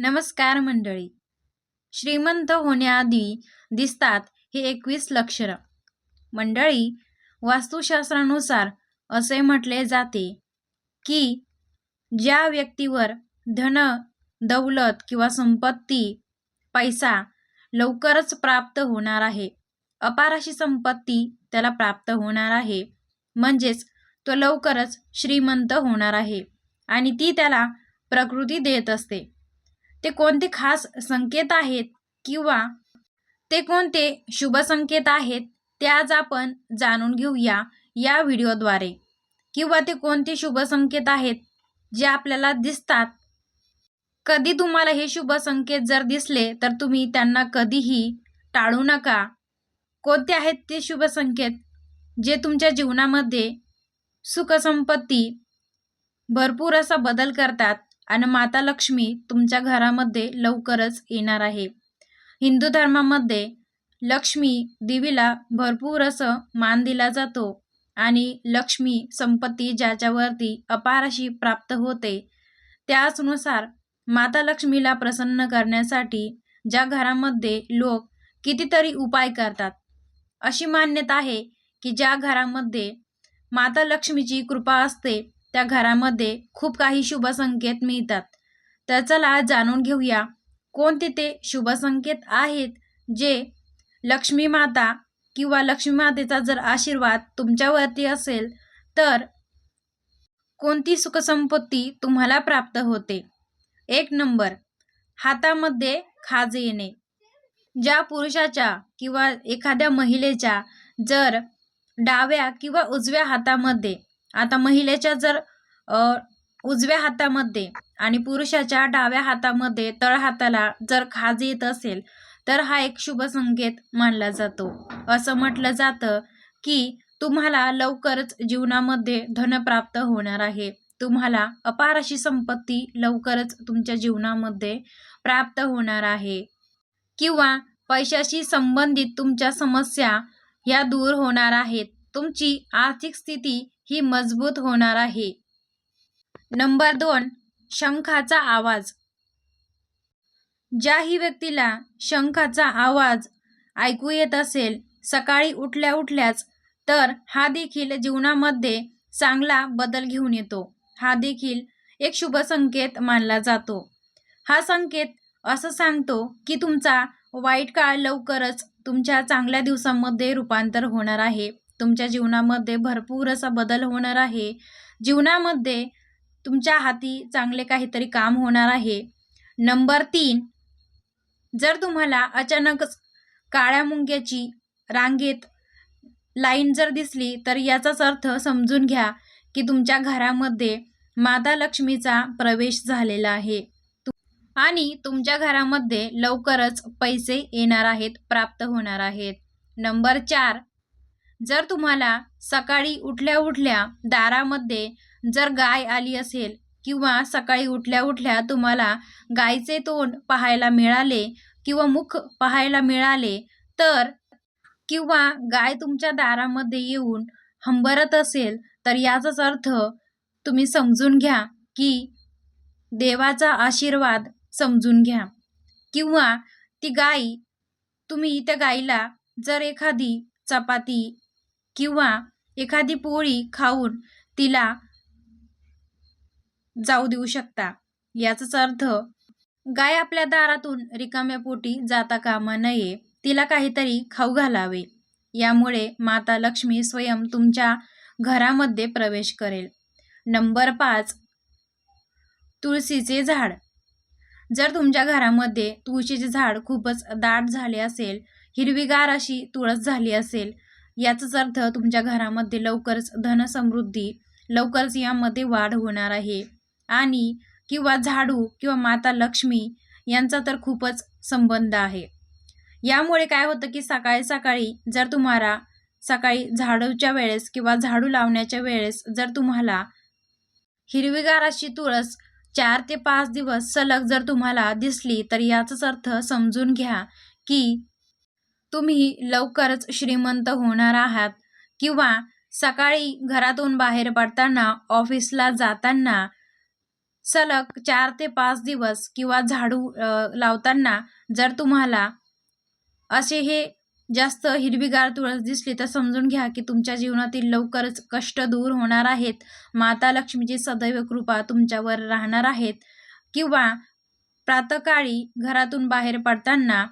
नमस्कार मंडळी. श्रीमंत होण्याआधी दिसतात हे एकवीस लक्षणं मंडळी वास्तुशास्त्रानुसार असे म्हटले जाते की ज्या व्यक्तीवर धन दौलत किंवा संपत्ती पैसा लवकरच प्राप्त होणार आहे अपार अशी संपत्ती त्याला प्राप्त होणार आहे. म्हणजेच तो लवकरच श्रीमंत होणार आहे आणि ती त्याला प्रकृती देत असते. ते कोणते खास संकेत आहेत किंवा ते कोणते शुभ संकेत आहेत ते आज आपण जाणून घेऊया या व्हिडिओद्वारे. किंवा ते कोणते शुभ संकेत आहेत जे आपल्याला दिसतात. कधी तुम्हाला हे शुभ संकेत जर दिसले तर तुम्ही त्यांना कधीही टाळू नका. कोणते आहेत ते शुभ संकेत? जे तुमच्या जीवनामध्ये सुखसंपत्ती भरपूर असा बदल करतात. आणि माता लक्ष्मी तुमच्या घरामध्ये लवकरच येणार आहे. हिंदू धर्मामध्ये लक्ष्मी देवीला भरपूर असं मान दिला जातो आणि लक्ष्मी संपत्ती ज्याच्यावरती अपार अशी प्राप्त होते त्याचनुसार माता लक्ष्मीला प्रसन्न करण्यासाठी ज्या घरामध्ये लोक कितीतरी उपाय करतात. अशी मान्यता आहे की ज्या घरामध्ये माता लक्ष्मीची कृपा असते त्या घरामध्ये खूप काही शुभ संकेत मिळतात. तर चला जाणून घेऊया कोणते ते शुभ संकेत आहेत जे लक्ष्मी माता किंवा लक्ष्मी मातेचा जर आशीर्वाद तुमच्यावरती असेल तर कोणती सुखसंपत्ती तुम्हाला प्राप्त होते? एक नंबर हातामध्ये खाज येणे. ज्या पुरुषाच्या किंवा एखाद्या महिलेच्या जर डाव्या किंवा उजव्या हातामध्ये आता महिलेच्या जर उजव्या हातामध्ये आणि पुरुषाच्या डाव्या हातामध्ये तळ हाताला जर खाज येत असेल तर हा एक शुभ संकेत मानला जातो. असं म्हटलं जातं की तुम्हाला लवकरच जीवनामध्ये धन प्राप्त होणार आहे. तुम्हाला अपार अशी संपत्ती लवकरच तुमच्या जीवनामध्ये प्राप्त होणार आहे. किंवा पैशाशी संबंधित तुमच्या समस्या ह्या दूर होणार आहेत. तुमची आर्थिक स्थिती ही मजबूत होणार आहे. नंबर दोन शंखाचा आवाज. ज्याही व्यक्तीला शंखाचा आवाज ऐकू येत असेल सकाळी उठल्या उठल्याच तर हा देखील जीवनामध्ये चांगला बदल घेऊन येतो. हा देखील एक शुभ संकेत मानला जातो. हा संकेत असं सांगतो की तुमचा वाईट काळ लवकरच तुमच्या चांगल्या दिवसांमध्ये रूपांतर होणार आहे. तुमच्या जीवनामध्ये भरपूर असा बदल होणार आहे. जीवनामध्ये तुमच्या हाती चांगले काहीतरी काम होणार आहे. नंबर तीन जर तुम्हाला अचानकच काळ्या मुंग्याची रांगेत लाईन जर दिसली तर याचाच अर्थ समजून घ्या की तुमच्या घरामध्ये माता लक्ष्मीचा प्रवेश झालेला आहे. आणि तुमच्या घरामध्ये लवकरच पैसे येणार आहेत प्राप्त होणार आहेत. नंबर चार जर तुम्हाला सकाळी उठल्या उठल्या दारामध्ये जर गाय आली असेल किंवा सकाळी उठल्या उठल्या तुम्हाला गायचे तोंड पाहायला मिळाले किंवा मुख पाहायला मिळाले तर किंवा गाय तुमच्या दारामध्ये येऊन हंबरत असेल तर याचाच अर्थ तुम्ही समजून घ्या की देवाचा आशीर्वाद समजून घ्या. किंवा ती गाई तुम्ही त्या गाईला जर एखादी चपाती किंवा एखादी पोळी खाऊन तिला जाऊ देऊ शकता. याचाच अर्थ गाय आपल्या दारातून रिकाम्या पोटी जाता कामा नये तिला काहीतरी खाऊ घालावे. यामुळे माता लक्ष्मी स्वयं तुमच्या घरामध्ये प्रवेश करेल. नंबर पाच तुळशीचे झाड. जर तुमच्या घरामध्ये तुळशीचे झाड खूपच दाट झाले असेल हिरवीगार अशी तुळस झाली असेल याचाच अर्थ तुमच्या घरामध्ये लवकरच धनसमृद्धी लवकरच यामध्ये वाढ होणार आहे. आणि किंवा झाडू किंवा माता लक्ष्मी यांचा तर खूपच संबंध आहे. यामुळे काय होतं की सकाळी सकाळी जर तुम्हाला सकाळी झाडूच्या वेळेस किंवा झाडू लावण्याच्या वेळेस जर तुम्हाला हिरवीगार अशी तुळस चार ते पाच दिवस सलग जर तुम्हाला दिसली तर याचाच अर्थ समजून घ्या की तुम्ही लवकरच श्रीमंत होणार आहात. किंवा सकाळी घरातून बाहेर पडताना ऑफिसला जाताना सलग चार ते पाच दिवस किंवा झाडू लावताना जर तुम्हाला असे हे जास्त हिरवीगार तुळस दिसली तर समजून घ्या की तुमच्या जीवनातील लवकरच कष्ट दूर होणार आहेत. माता लक्ष्मीची सदैव कृपा तुमच्यावर राहणार आहेत. किंवा प्रातकाळी घरातून बाहेर पडताना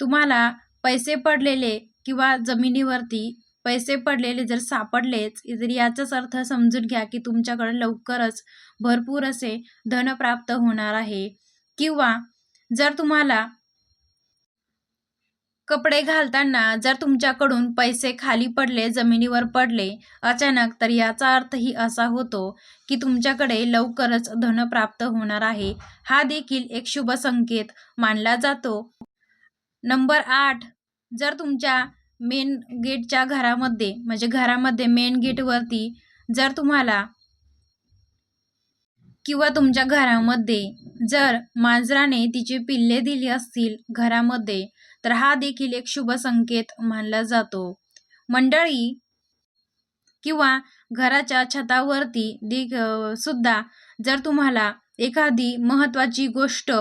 तुम्हाला पैसे पडलेले किंवा जमिनीवरती पैसे पडलेले जर सापडलेच जर याचाच अर्थ समजून घ्या की तुमच्याकडे लवकरच भरपूर असे धन प्राप्त होणार आहे. किंवा जर तुम्हाला कपडे घालताना जर तुमच्याकडून पैसे खाली पडले जमिनीवर पडले अचानक तर याचा अर्थही असा होतो की तुमच्याकडे लवकरच धन प्राप्त होणार आहे. हा देखील एक शुभ संकेत मानला जातो. नंबर आठ जर तुमच्या मेन गेटच्या घरामध्ये म्हणजे घरामध्ये मेन गेटवरती जर तुम्हाला किंवा तुमच्या घरामध्ये जर मांजराने तिचे पिल्ले दिली असतील घरामध्ये तर हा देखील एक शुभ संकेत मानला जातो. मंडळी किंवा घराच्या छतावरती देख सुद्धा जर तुम्हाला एखादी महत्त्वाची गोष्ट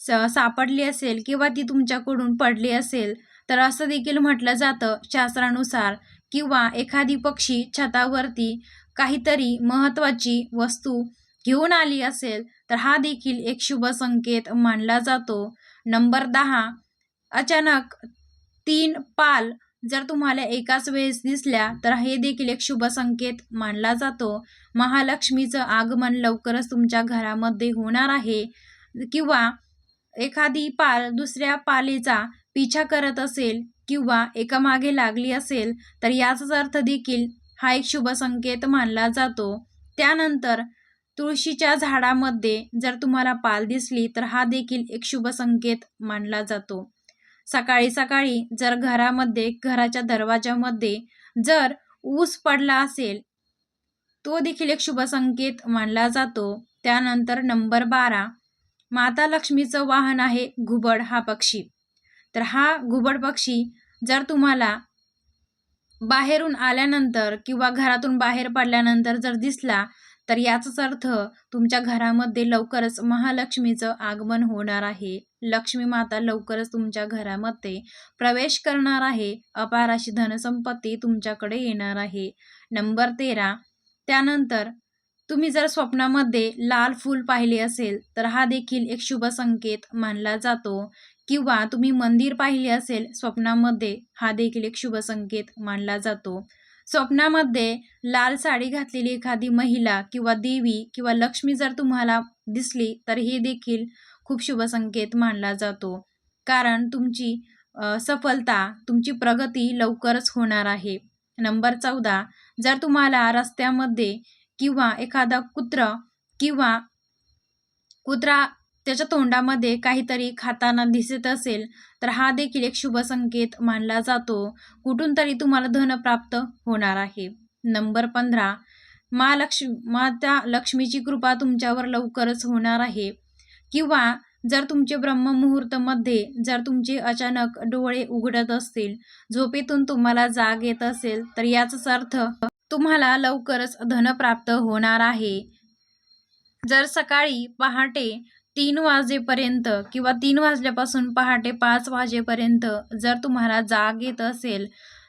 स सापडली असेल किंवा ती तुमच्याकडून पडली असेल तर असं देखील म्हटलं जातं शास्त्रानुसार किंवा एखादी पक्षी छतावरती काहीतरी महत्त्वाची वस्तू घेऊन आली असेल तर हा देखील एक शुभ संकेत मानला जातो. नंबर दहा अचानक तीन पाल जर तुम्हाला एकाच वेळेस दिसल्या तर हे देखील एक शुभ संकेत मानला जातो. महालक्ष्मीचं आगमन लवकरच तुमच्या घरामध्ये होणार आहे. किंवा एखादी पाल दुसऱ्या पालेचा पिछा करत असेल किंवा एकामागे लागली असेल तर याचाच अर्थ देखील हा एक शुभ संकेत मानला जातो. त्यानंतर तुळशीच्या झाडामध्ये जर तुम्हाला पाल दिसली तर हा देखील एक शुभ संकेत मानला जातो. सकाळी सकाळी जर घरामध्ये घराच्या दरवाजामध्ये जर ऊस पडला असेल तो देखील एक शुभ संकेत मानला जातो. त्यानंतर नंबर बारा माता लक्ष्मीचं वाहन आहे घुबड हा पक्षी. तर हा घुबड पक्षी जर तुम्हाला बाहेरून आल्यानंतर किंवा घरातून बाहेर पडल्यानंतर जर दिसला तर याचाच अर्थ तुमच्या घरामध्ये लवकरच महालक्ष्मीचं आगमन होणार आहे. लक्ष्मी माता लवकरच तुमच्या घरामध्ये प्रवेश करणार आहे. अपाराशी धनसंपत्ती तुमच्याकडे येणार आहे. नंबर तेरा. त्यानंतर तुम्ही जर स्वप्नामध्ये लाल फूल पाहिले असेल तर हा देखील एक शुभ संकेत मानला जातो. किंवा तुम्ही मंदिर पाहिले असेल स्वप्नामध्ये हा देखील एक शुभ संकेत मानला जातो. स्वप्नामध्ये लाल साडी घातलेली एखादी महिला किंवा देवी किंवा लक्ष्मी जर तुम्हाला दिसली तर हे देखील खूप शुभ संकेत मानला जातो. कारण तुमची सफलता तुमची प्रगती लवकरच होणार आहे. नंबर चौदा. जर तुम्हाला रस्त्यामध्ये किंवा एखादा कुत्रा किंवा कुत्रा त्याच्या तोंडामध्ये काहीतरी खाताना दिसत असेल तर हा देखील एक शुभ संकेत मानला जातो. कुठून तरी तुम्हाला धन प्राप्त होणार आहे. नंबर पंधरा महालक्ष्मी माता लक्ष्मीची कृपा तुमच्यावर लवकरच होणार आहे. किंवा जर तुमचे ब्रह्ममुहूर्तमध्ये जर तुमचे अचानक डोळे उघडत असतील झोपेतून तुम्हाला जाग येत असेल तर याचाच अर्थ तुम्हाला लवकरच धन प्राप्त होणार आहे. जर सकाळी पहाटे तीन वाजेपर्यंत किंवा तीन वाजल्यापासून पहाटे पाच वाजेपर्यंत जर तुम्हाला जाग येत असेल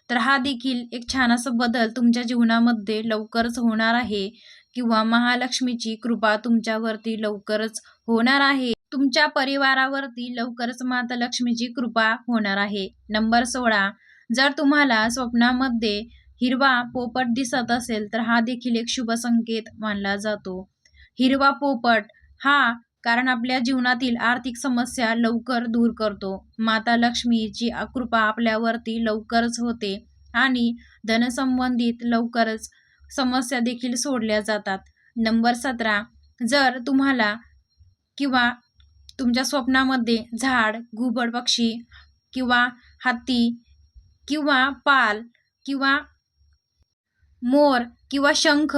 तर हा देखील एक छान असा बदल तुमच्या जीवनामध्ये लवकरच होणार आहे किंवा महालक्ष्मीची कृपा तुमच्यावरती लवकरच होणार आहे. तुमच्या परिवारावरती लवकरच माता लक्ष्मीची कृपा होणार आहे. नंबर सोळा. जर तुम्हाला स्वप्नामध्ये हिरवा पोपट दिसत असेल तर हा देखील एक शुभ संकेत मानला जातो. हिरवा पोपट हा कारण आपल्या जीवनातील आर्थिक समस्या लवकर दूर करतो. माता लक्ष्मीची कृपा आपल्यावरती लवकरच होते आणि धनसंबंधित लवकरच समस्या देखील सोडल्या जातात. नंबर सतरा जर तुम्हाला किंवा तुमच्या स्वप्नामध्ये झाड घुबड पक्षी किंवा हत्ती किंवा पाल किंवा मोर किंवा शंख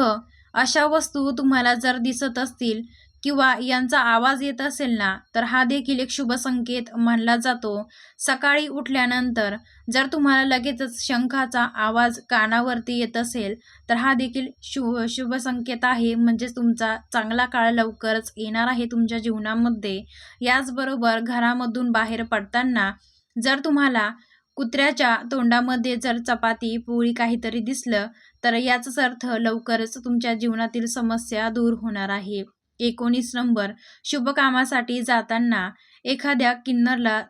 अशा वस्तू तुम्हाला जर दिसत असतील किंवा यांचा आवाज येत असेल ना तर हा देखील एक शुभ संकेत मानला जातो. सकाळी उठल्यानंतर जर तुम्हाला लगेचच शंखाचा आवाज कानावरती येत असेल तर हा देखील शुभ शुभ संकेत आहे. म्हणजेच तुमचा चांगला काळ लवकरच येणार आहे तुमच्या जीवनामध्ये. याचबरोबर घरामधून बाहेर पडताना जर तुम्हाला कुत्र्याच्या तोंडामध्ये जर चपाती पोळी काहीतरी दिसलं तर याचाच अर्थ लवकरच तुमच्या जीवनातील समस्या दूर होणार आहे. एकोणीस नंबर. शुभ कामासाठी जाताना एखाद्या किन्नरला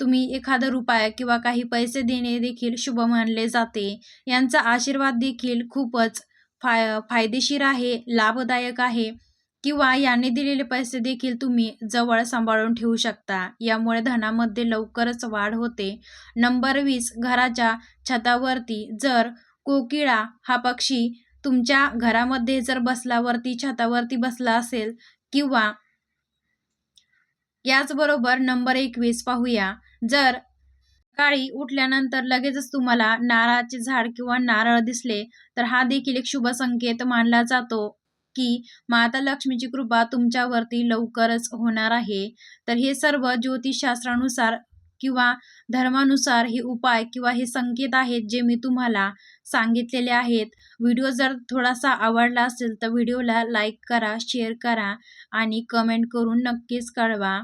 तुम्ही एखादा रुपया किंवा काही पैसे देणे देखील शुभ मानले जाते. यांचा आशीर्वाद देखील खूपच फाय फायदेशीर आहे लाभदायक आहे. किंवा याने दिलेले पैसे देखील तुम्ही जवळ सांभाळून ठेवू शकता. यामुळे धनामध्ये लवकरच वाढ होते. नंबर वीस घराच्या छतावरती जर कोकिळा हा पक्षी तुमच्या घरामध्ये जर बसलावरती छतावरती बसला असेल किंवा याचबरोबर नंबर एकवीस पाहूया. जर काळी उठल्यानंतर लगेचच तुम्हाला नारळाचे झाड किंवा नारळ दिसले तर हा देखील एक शुभ संकेत मानला जातो. की माता लक्ष्मीची कृपा तुमच्यावरती लवकरच होणार आहे. तर हे सर्व ज्योतिषशास्त्रानुसार किंवा धर्मानुसार हे उपाय किंवा हे संकेत आहेत जे मी तुम्हाला सांगितलेले आहेत. व्हिडिओ जर थोडासा आवडला असेल तर व्हिडिओला लाईक करा शेअर करा आणि कमेंट करून नक्कीच कळवा.